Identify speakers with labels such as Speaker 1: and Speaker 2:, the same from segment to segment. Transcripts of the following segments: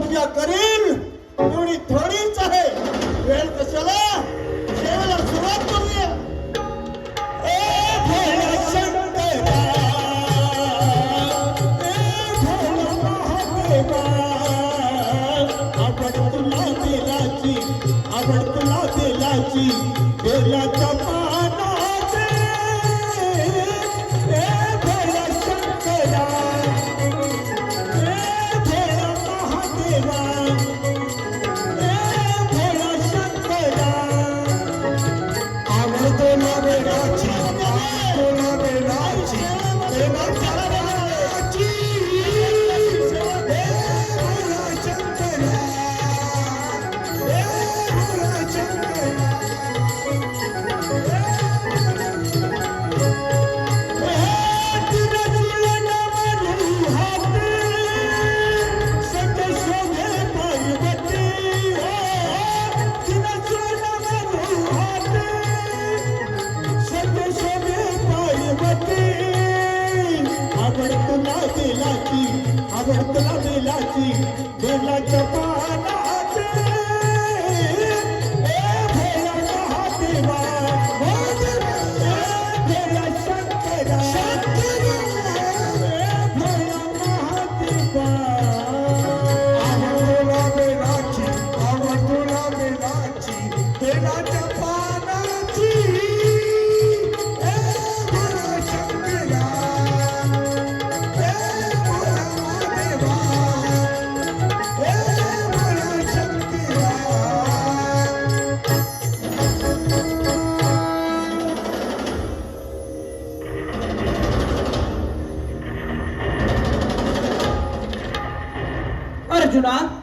Speaker 1: पूजा करील एवढी थोडीच आहे. वेळ कशाला? सेवेला सुरुवात करूया. आवडत नाची आवडत
Speaker 2: नाची गेल्या चपा Juró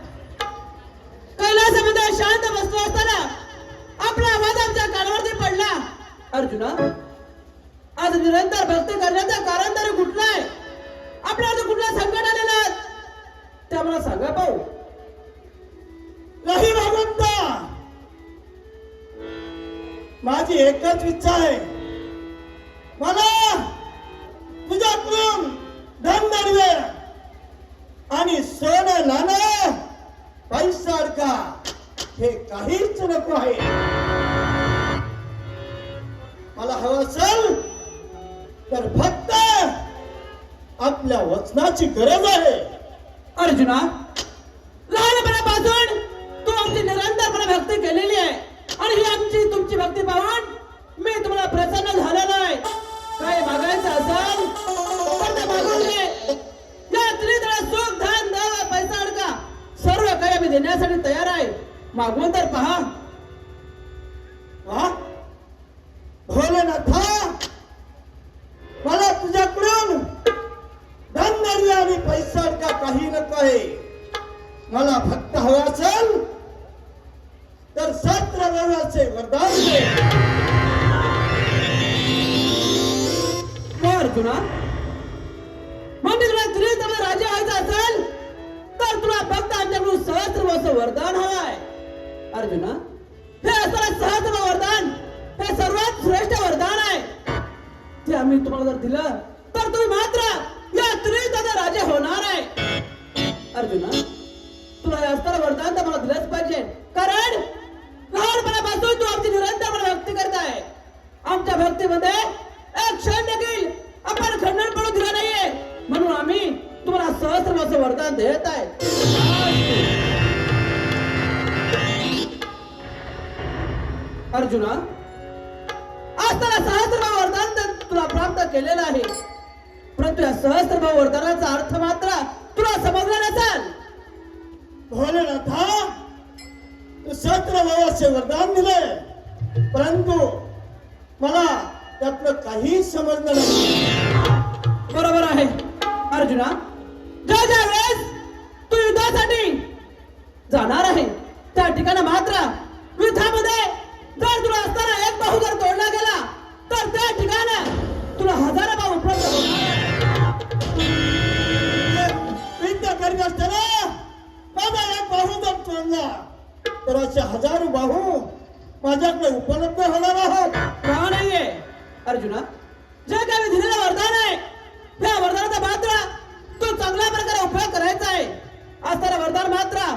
Speaker 2: Arjuna, ठिकाणी तुला हजार भाव उपलब्ध
Speaker 3: विद्या करीत असताना माझा एक बाहू जर तर असे हजारो बाहू माझ्याकडे उपलब्ध होणार आहोत.
Speaker 2: का नाहीये. अर्जुना जे काही मी दिलेलं वरदान आहे. त्या वरदानाचा मात्र तो चांगल्या प्रकारे उपयोग करायचा आहे. असताना वरदान मात्र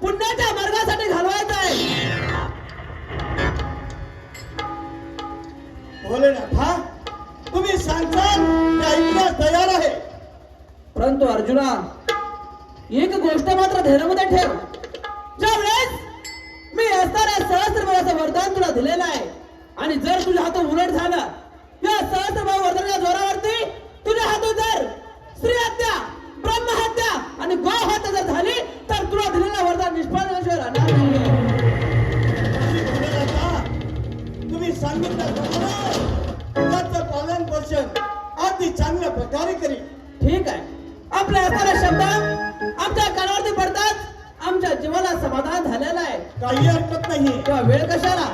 Speaker 2: पुण्याच्या मार्गासाठी घालवायचा आहे.
Speaker 3: भोलेनाथा तुम्ही सांगताल ते ऐकण्यास तयार आहे.
Speaker 2: परंतु अर्जुना एक गोष्ट मात्र ध्यानामध्ये ठेव. ज्या वेळेस मी असताना सहस्त्रभावाचं वरदान तुला दिलेलं आहे आणि जर तुझ्या हातून उलट झालं या सहस्त्रभाव वरदानाच्या जोरावरती तुझ्या हातून जर स्त्री हत्या ब्रह्महत्या आणि गो हत्या जर झाली तर तुला दिलेलं वरदान निष्फळ झाल्याशिवाय राहणार
Speaker 3: तुम्ही सांगितल्याप्रमाणे
Speaker 2: शब्द आमच्या कानावरती पडतात आमच्या जीवाला समाधान झालेलं आहे.
Speaker 3: काही हरकत नाही.
Speaker 2: वेळ कशाला?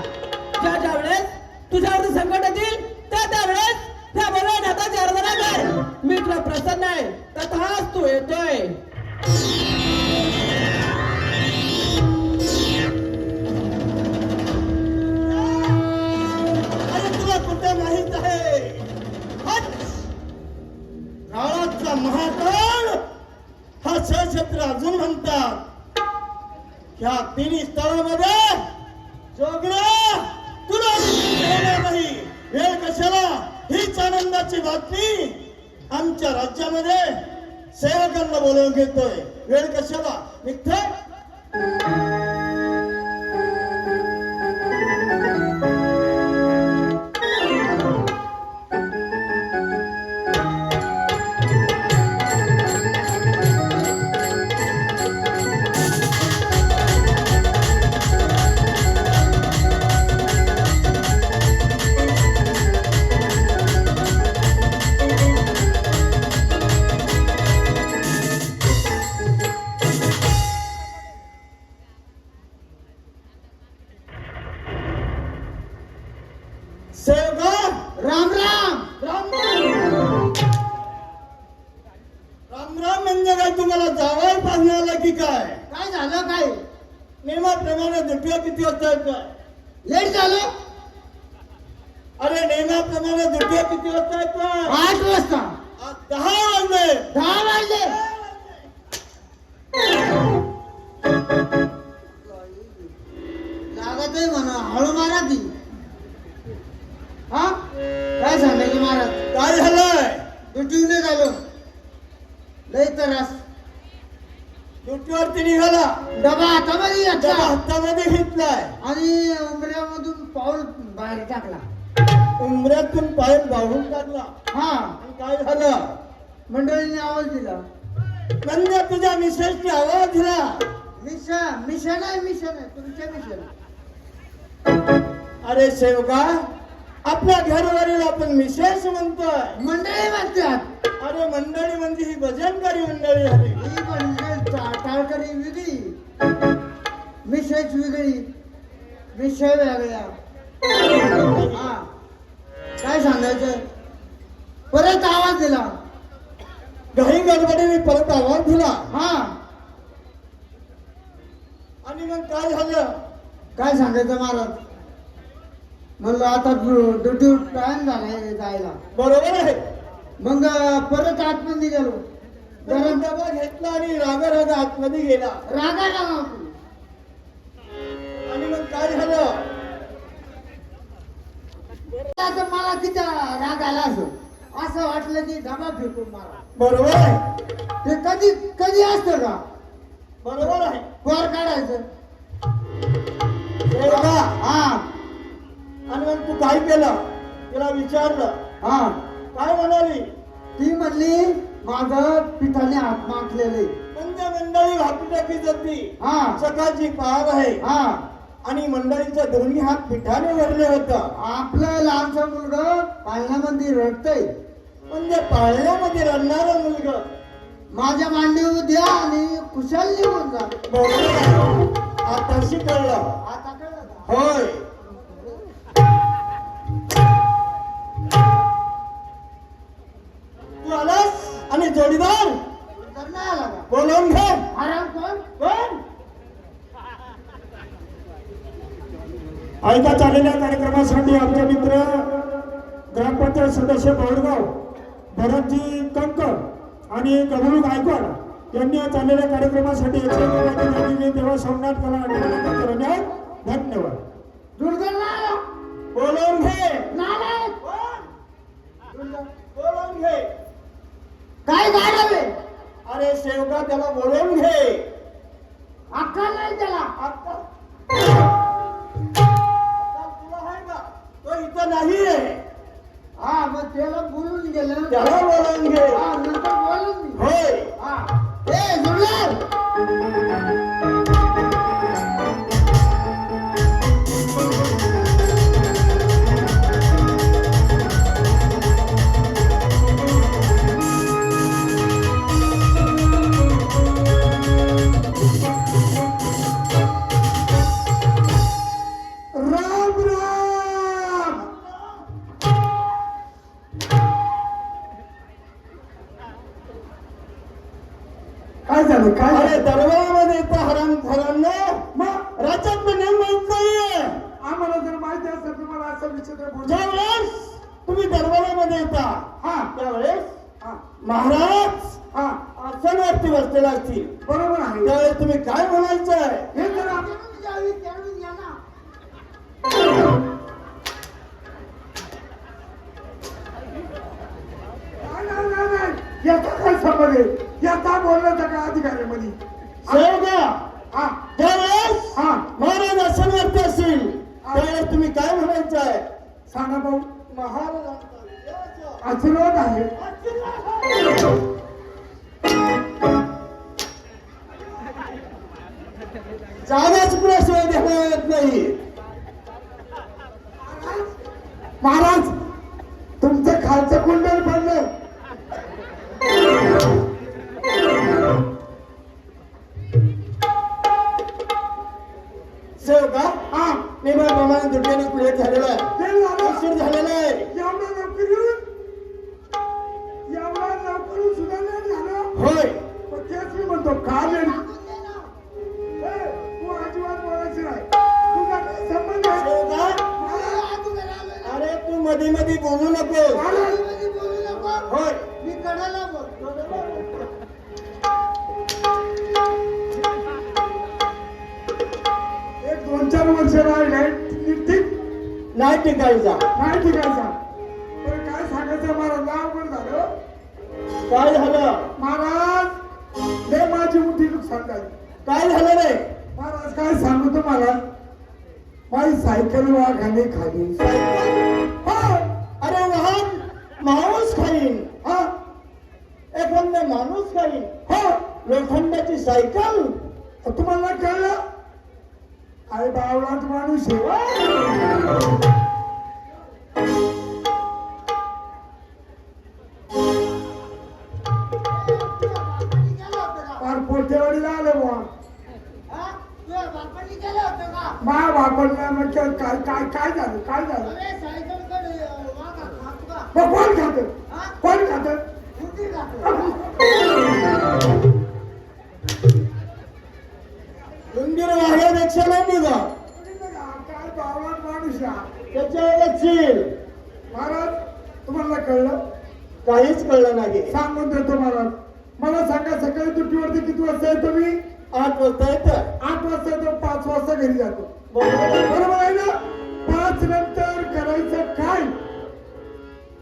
Speaker 3: वेळ कशाला? निघते Why सेवका आपल्या घरवरील आपण मिसेस म्हणतोय.
Speaker 4: मंडळी म्हणतात.
Speaker 3: अरे मंडळी म्हणजे ही भजनकारी मंडळी झाली
Speaker 4: ही म्हणजे टा- टाळकरी वेगळी मिशेच वेगळी मिशय वेगळ्या हा. काय सांगायचं परत आवाज दिला.
Speaker 3: घाई गडबडीने परत आवाज दिला.
Speaker 4: हा.
Speaker 3: आणि मग काय झालं?
Speaker 4: काय सांगायचं महाराज? म्हणलं आता ड्युटी टाइम झालाय जायला.
Speaker 3: बरोबर आहे.
Speaker 4: मग परत आतमध्ये गेलो.
Speaker 3: डबा घेतला आणि रागा रागा आतमध्ये गेला.
Speaker 4: रागा का
Speaker 3: आणि मग काय झालं?
Speaker 4: आता मला किती राग आला असो. असं वाटलं की डबा फेकून मारा.
Speaker 3: बरोबर आहे.
Speaker 4: ते कधी कधी असतं का?
Speaker 3: बरोबर आहे.
Speaker 4: वर काढायचं. हा.
Speaker 3: आणि मग तू काय केलं? तिला विचारलं.
Speaker 4: हा.
Speaker 3: काय म्हणाली?
Speaker 4: ती म्हणली माझं पिठाने हात माखलेले
Speaker 3: म्हणजे मंडळी भाकरी टाकी जाती
Speaker 4: हा.
Speaker 3: सकाळची पहार आहे.
Speaker 4: हा.
Speaker 3: आणि मंडळीचा दोन्ही हात पिठाने भरले होता.
Speaker 4: आपलं लहानसं मुलगा पाळण्यामध्ये रडतय.
Speaker 3: म्हणजे पाळण्यामध्ये रडणारा मुलगा.
Speaker 4: माझ्या मांडीवर द्या आणि कुशाल निघून जा.
Speaker 3: आता शिकवलं.
Speaker 4: आता कळलं?
Speaker 3: होय. जोडीदार? बोलवून घे
Speaker 4: कोण?
Speaker 5: ऐका चाललेल्या कार्यक्रमासाठी आमचे मित्र ग्रामपंचायत सदस्य बोरगाव भरतजी कंक आणि कबुल गायकवाड यांनी या चाललेल्या कार्यक्रमासाठी तेव्हा सोमनाथ कला धन्यवाद.
Speaker 3: बोलवून घे? बोलवून घे अरे सेवका त्याला बोलवून घे.
Speaker 4: अक्कल नाही त्याला.
Speaker 3: आता आता तुला आहे का तो इथं नाही आहे
Speaker 4: हा मग त्याला बोलून गेलं
Speaker 3: त्याला बोलवून घे.
Speaker 4: हा नंतर बोलून.
Speaker 3: होय.
Speaker 4: हा. ए जुळणार
Speaker 3: ज्यावेळेस तुम्ही दरबारामध्ये येता
Speaker 5: हा.
Speaker 3: त्यावेळेस
Speaker 5: हा.
Speaker 3: महाराज
Speaker 5: हा.
Speaker 3: आसनवरती बसलेला असतील.
Speaker 5: बरोबर आहे.
Speaker 3: त्यावेळेस तुम्ही काय
Speaker 5: हे नाही, नाही, नाही, नाही. याचा काय संबंध आहे? याचा बोलण्याचा काय अधिकार आहे मध्ये हा.
Speaker 3: त्यावेळेस
Speaker 5: हा.
Speaker 3: महाराज आसनवरती असतील. त्यावेळेस तुम्ही काय म्हणायचंय
Speaker 5: सांगा भाऊ
Speaker 3: महाराजांचा
Speaker 5: आशीर्वाद आहे.
Speaker 3: जागा चुकल्याशिवाय देण्यात येत नाही.
Speaker 5: महाराज तुमचं खालचं कुंडल पडलं
Speaker 3: सेवका
Speaker 5: हा.
Speaker 3: नियमाप्रमाणे दुर्गेने लेट झालेला आहे. उशीर झालेला आहे. होय.
Speaker 5: तेच मी म्हणतो का लेट ए, तू अजिबात बोलायची नाही. तुझा काय संबंध आहे?
Speaker 3: सेवका अरे तू मध्ये मध्ये बोलू नको
Speaker 4: बोलू
Speaker 3: होय.
Speaker 4: मी कडाला बोलतो
Speaker 3: नाही टिकायचा
Speaker 5: नाही टिकायचा पण काय सांगायचं महाराज? नाव झालं.
Speaker 3: काय झालं?
Speaker 5: महाराज लय माझी मोठी नुकसान झाली.
Speaker 3: काय झालं रे?
Speaker 5: महाराज काय सांगू तुम्हाला? माझी सायकल वाघाने खाली.
Speaker 3: हा. अरे वाहन माणूस खाईन.
Speaker 5: हा.
Speaker 3: एखादा माणूस खाईन.
Speaker 5: हो.
Speaker 3: लोखंडाची सायकल.
Speaker 5: तर तुम्हाला कळलं? काय बावळात माणूस पोटेवाडीला आलं मा वापरला काय काय काय झालं? काय झालं? मग कोण खात? कोण खात?
Speaker 3: उंदीर वाघ्यापेक्षा नाही निघा.
Speaker 5: काय बावळात माणूस आहे.
Speaker 3: त्याच्यावर चिल
Speaker 5: महाराज तुम्हाला कळलं?
Speaker 3: काहीच कळलं नाही.
Speaker 5: सांगून देतो महाराज. मला सांगा सकाळी ड्युटीवरती किती वाजता येतो मी?
Speaker 3: आठ वाजता येतं.
Speaker 5: आठ वाजता येतो पाच वाजता घरी जातो.
Speaker 3: बरोबर.
Speaker 5: बरोबर आहे ना? पाच नंतर करायचं काय?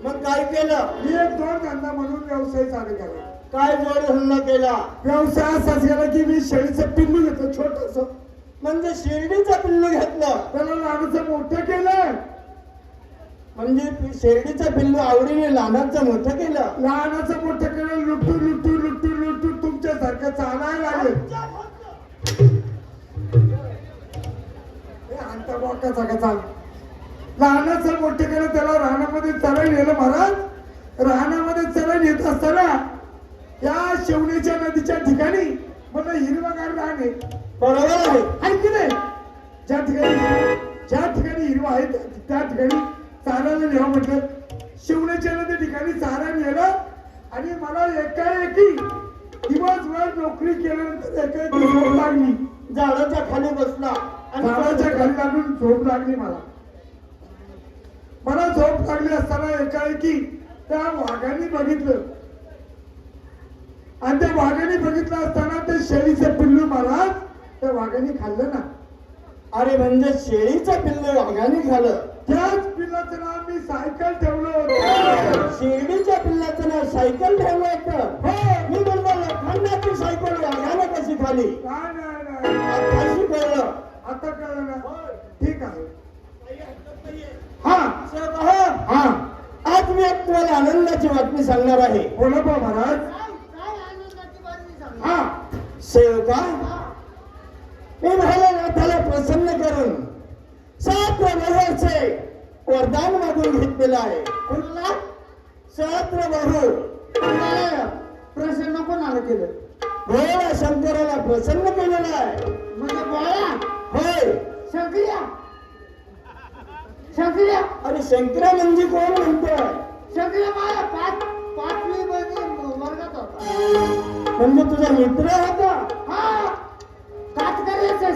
Speaker 3: मग काय केलं?
Speaker 5: मी एक दोन धंदा म्हणून व्यवसाय चालू केला.
Speaker 3: काय जोड धंदा केला?
Speaker 5: व्यवसाय असाच केला की मी शेळीचं पिल्लू घेतो छोटस.
Speaker 3: म्हणजे शिर्डीचा पिल्लू घेतलं?
Speaker 5: त्याला लहानच मोठं केलं.
Speaker 3: म्हणजे शेरडीचं पिल्लू आवडीने लहानाचं मोठं केलं?
Speaker 5: लहानाचं मोठं केलं लुटू लुटू लुटू लुटू तुमच्यासारखं चालायला लागेल. हे अंता बोकाचा का चाल लहानाचं मोठं केलं त्याला रानामध्ये चराई नेलं महाराज. रानामध्ये चराई नेत असताना या शिवणीच्या नदीच्या ठिकाणी मला हिरवागार आहे.
Speaker 3: बरोबर आहे.
Speaker 5: आहे की नाही? ज्या ठिकाणी ज्या ठिकाणी हिरवा आहे त्या- ठिकाणी चारायला न्यावं म्हटलं. शिवण्याच्या नदी ठिकाणी चारा नेलं आणि मला एकाएकी दिवसभर नोकरी केल्यानंतर एकाएकी झोप लागली.
Speaker 3: झाडाच्या खाली बसला. आणि
Speaker 5: झाडाच्या खाली लागून झोप लागली मला. मला झोप लागली असताना एकाएकी त्या वाघाने बघितलं. आणि त्या वाघाने बघितलं असताना ते शेळीचं पिल्लू मला त्या वाघाने खाल्लं ना.
Speaker 3: अरे म्हणजे शेळीचं पिल्लू वाघाने खाल्लं.
Speaker 5: त्याच पिल्लाचं नाव मी सायकल ठेवलं होतं.
Speaker 3: शेळीच्या पिल्लाचं नाव सायकल ठेवलं होतं.
Speaker 5: हो.
Speaker 3: मी म्हणलो लोखंडाची सायकल वाघाने कशी खाली?
Speaker 5: नाही, नाही, नाही.
Speaker 3: कशी कळलं?
Speaker 5: आता कळलं ना. ठीक आहे. हा.
Speaker 3: साहेब, हा.
Speaker 5: हा.
Speaker 3: आज मी एक तुम्हाला आनंदाची बातमी सांगणार आहे.
Speaker 5: बोला बा महाराज. हा
Speaker 3: सेवका मी भोलेनाथाला प्रसन्न करून सात वर्षाचे वरदान मागून घेतलेलं आहे.
Speaker 4: कुणाला
Speaker 3: सहस्त्र बहु.
Speaker 4: प्रसन्न कोणाला केलं?
Speaker 3: भोळा शंकराला प्रसन्न केलेला आहे.
Speaker 4: म्हणजे बोळा
Speaker 3: होय.
Speaker 4: शंकर्या. शंकर्या.
Speaker 3: अरे शंकरा म्हणजे कोण म्हणतोय?
Speaker 4: शंकर्या माझ्या पाच पाचवी वर्गात होता.
Speaker 3: म्हणजे तुझा मित्र होता?
Speaker 4: हा. करायचं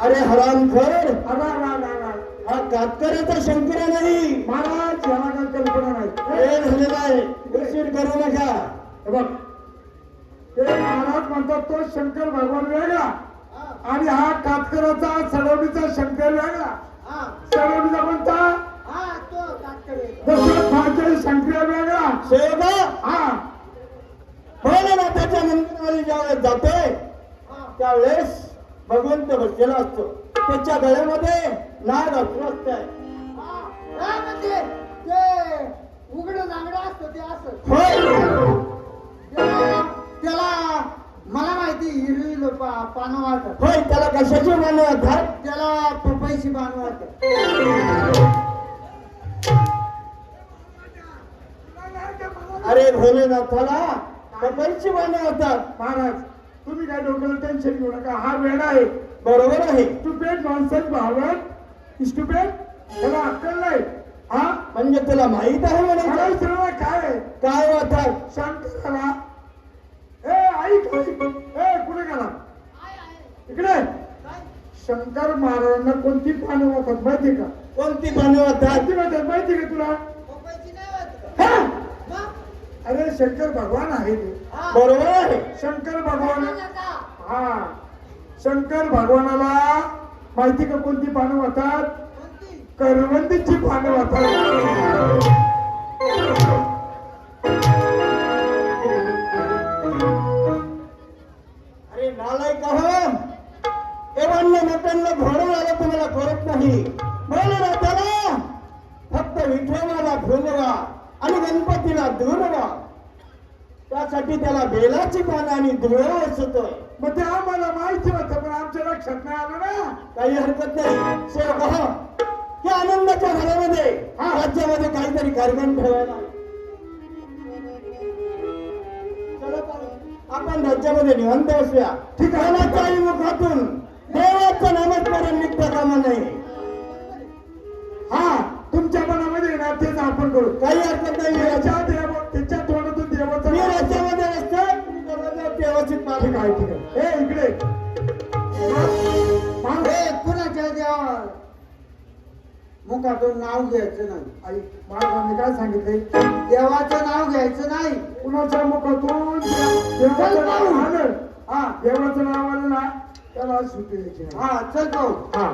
Speaker 3: अरे
Speaker 5: आला आला
Speaker 3: हा कातकऱ्याचा शंकरा नाही.
Speaker 5: महाराज याला कल्पना नाही.
Speaker 3: वेळ झालेला आहे उशीर करू नका.
Speaker 5: हे बघ. ते महाराज म्हणतात तो शंकर भगवान वेगळा. आणि हा कातकराचा सडवणीचा शंकर वेगळा.
Speaker 4: हा.
Speaker 5: सडवणीचा कोणता?
Speaker 4: हा तो
Speaker 5: हा.
Speaker 3: भोलेनाथाच्या मंदिरामध्ये ज्यावेळेस जातोय त्यावेळेस भगवंत बसलेला असतो. त्याच्या गळ्यामध्ये नाग असलं असतंय.
Speaker 4: हा. म्हणजे उघड नागडं असतं ते असं.
Speaker 3: होय.
Speaker 4: त्याला मला माहिती हिरवी लोक पानं वाटत
Speaker 3: होय त्याला कशाची मानव होतात
Speaker 4: त्याला पपईची पानं वाटत
Speaker 3: अरे भोलेनाथाला कपलची मानव होतात.
Speaker 5: महाराज तुम्ही काय डोक्याला टेन्शन घेऊ नका. हा वेळ आहे.
Speaker 3: बरोबर आहे.
Speaker 5: स्टुपेट नॉनसेन्स भावत स्टुपेट त्याला अक्कल नाही. हा?
Speaker 3: म्हणजे तुला माहीत आहे म्हणायचं
Speaker 5: काय
Speaker 3: काय होतात
Speaker 5: शंकराला ए ऐक ऐक. ए कुठे गेला? इकडे. शंकर महाराजांना कोणती पानं वाटतात माहिती का?
Speaker 3: कोणती मानव होतात
Speaker 5: माहिती का तुला
Speaker 4: पपईची नाही वाटत
Speaker 5: हा?
Speaker 4: मग
Speaker 5: अरे शंकर भगवान आहे ते.
Speaker 3: बरोबर आहे.
Speaker 5: शंकर भगवान. हा. शंकर भगवानाला माहिती का कोणती पानं वाटतात
Speaker 4: कोणती?
Speaker 5: करवंदीची पानं वाटतात
Speaker 3: अरे नालाय कहो एवढ्या मोठ्यांना घोडं आलं तुम्हाला कळत नाही. भोलेनाथाला फक्त विठोबाला फुलवा आणि गणपतीला दुर्वा त्यासाठी त्याला बेलाची पानं आणि धुळं असतोय
Speaker 5: मग ते आम्हाला माहिती होतं पण आमच्या लक्षात नाही आलं ना?
Speaker 3: काही हरकत नाही. या आनंदाच्या घरामध्ये
Speaker 5: हा.
Speaker 3: राज्यामध्ये काहीतरी कार्यक्रम ठेवायला आपण राज्यामध्ये निवांत बसूया.
Speaker 5: ठीक आहे.
Speaker 3: कोणाच्याही मुखातून देवाचं नामस्मरण निघता कामा नाही
Speaker 5: हा. तेच आपण करू
Speaker 3: काही हरकत नाही
Speaker 5: त्याच्या देव त्याच्या तोंडातून देवाचं
Speaker 3: मी राज्यामध्ये असतो देवाची
Speaker 5: आहे ठीक आहे. ए इकडे.
Speaker 4: कुणाच्या देवा? मुखातून नाव घ्यायचं नाही.
Speaker 5: आई महाराजांनी काय सांगितलंय?
Speaker 4: देवाचं नाव घ्यायचं नाही.
Speaker 5: कुणाच्या मुखातून? देवाचं नाव आलं. हा. देवाचं नाव आलं ना त्याला सुट्टी द्यायची.
Speaker 4: हा चल पाहू.
Speaker 5: हा.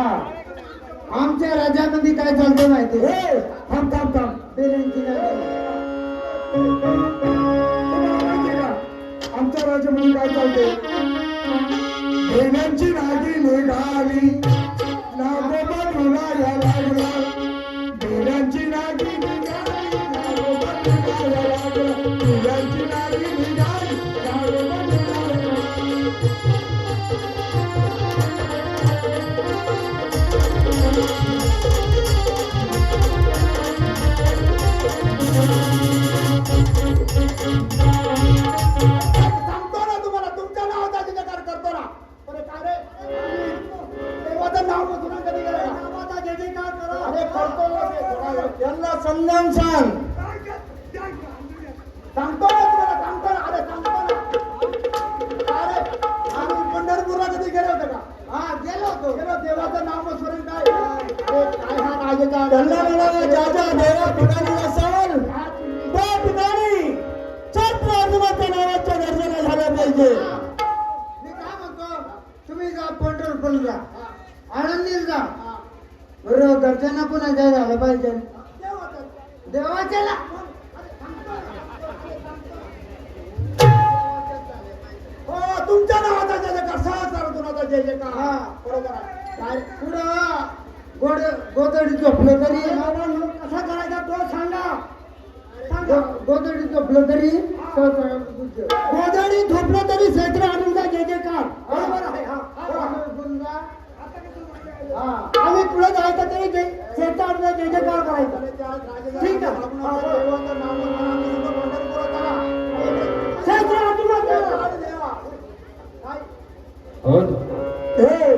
Speaker 4: हा.
Speaker 5: आमच्या
Speaker 3: राज्यामध्ये काय
Speaker 4: चालतं माहिती हे थांब थांब थांब. बेलेंची
Speaker 5: आमच्या राज्यामध्ये काय चालते बेलांची नागी निघाली. नागोबा मुला या लागला.
Speaker 6: बेलांची समजावून सांग सांगतो ना सांगतो ना अरे सांगतो ना. अरे आम्ही पंढरपूरला कधी गेले होते का? हा गेलो होतो. गेलो देवाचं नाव स्मरण काय? काय हा राजाचा त्यांना म्हणाला ज्या ज्या देवा ठिकाणी असाल. त्या ठिकाणी छत्र आजोबाच्या नावाच्या दर्शना झाल्या पाहिजे.
Speaker 4: मी काय म्हणतो? तुम्ही जा पंढरपूरला. आनंदीत जा. बरं घरच्यांना पुन्हा काय झालं पाहिजे.
Speaker 6: हो तुमच्या नावाचा जय जयकार. सहस्र तुनाचा जय जयकार.
Speaker 4: हा.
Speaker 6: बरोबर आहे.
Speaker 4: काय? पुढं. गोड गोदडी झोपलं तरी. कसा करायचा तो सांगा. गोदडी झोपलं तरी गोदडी झोपलं तरी क्षेत्र आनंदा जय जयकार. बरोबर आहे हा. हा. आम्ही पुढे जायचं तरी जय क्षेत्र आनंदा जय जयकार करायचा ठीक आहे.
Speaker 5: हे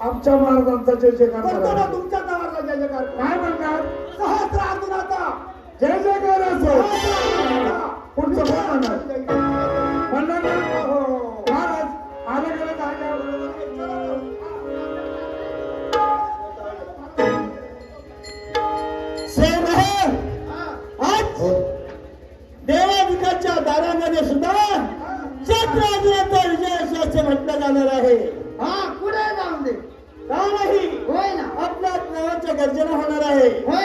Speaker 5: आमच्या महाराजांचा जय जयकार करा.
Speaker 6: wait, what?